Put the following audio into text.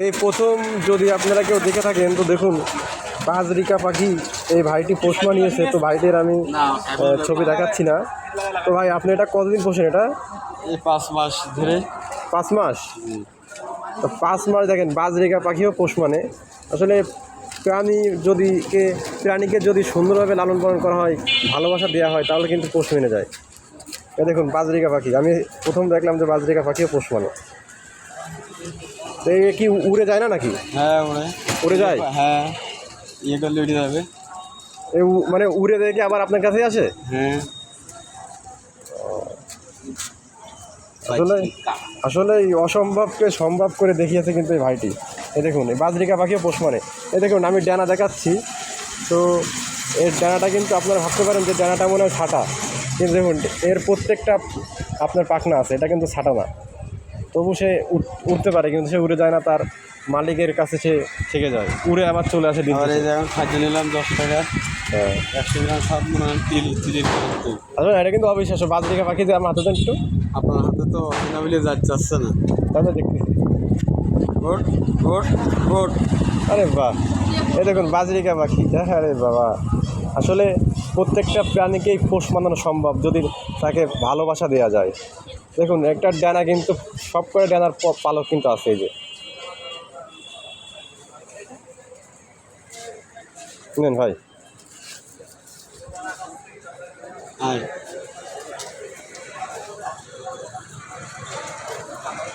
এই প্রথম যদি আপনারা কেউ দেখে থাকেন তো দেখুন বাজরিকা পাখি এই ভাইটি পোষমা নিয়েছে তো ভাইটির আমি ছবি দেখাচ্ছি না। তো ভাই আপনি এটা কতদিন পোষেন এটা? এই পাঁচ মাস ধরে। পাঁচ মাস? তো পাঁচ মাস দেখেন বাজরিকা পাখিও পোষ মানে। আসলে প্রাণী যদি কে প্রাণীকে যদি সুন্দরভাবে লালন পালন করা হয় ভালোবাসা দেওয়া হয় তাহলে কিন্তু পোষ মেনে যায়। দেখুন বাজরিকা পাখি। আমি প্রথম দেখলাম যে বাজরিকা পাখিও পোষ মানে। এ কি উড়ে যায় না নাকি? হ্যাঁ ওরে উড়ে যায়? হ্যাঁ ইয়ে করলে উঠে যাবে। এ মানে উড়ে দেখে আবার আপনার কাছে আসে? হ্যাঁ। আসলে আসলে অসম্ভবকে সম্ভব করে দেখিয়েছে কিন্তু এই ভাইটি। এ দেখুন এই বাজরিকা পাখিও পোষ মানে। এ দেখুন আমি ডানা দেখাচ্ছি। তো এর ডানাটা কিন্তু আপনারা ভাবতে পারেন যে ডানাটা মনে হয় ছাটা। কিন্তু দেখুন এর প্রত্যেকটা আপনার পাখনা আছে এটা কিন্তু ছাটা না। তবু সে উঠতে পারে কিন্তু সে উড়ে যায় না তার মালিকের কাছে সে থেকে যায়। উড়ে আবার চলে আসে দিন খাদ্য নিলাম দশ টাকা। হ্যাঁ। একশো গ্রাম মনে তিল তিলের আসলে এটা কিন্তু অবিশ্বাস্য। পাখি যে আমার হাতে একটু। আপনার হাতে তো যাচ্ছে না। তাহলে দেখতেছি ভোট ভোট ভোট। আরে বাহ। এই দেখুন বাজরিকা পাখি। হ্যাঁ আরে বাবা। আসলে প্রত্যেকটা প্রাণীকেই পোষ মানানো সম্ভব যদি তাকে ভালোবাসা দেওয়া যায়। দেখুন, একটা ডানা কিন্তু সব করে ডানার পালক কিন্তু আছে এই যে। ভাই। আয়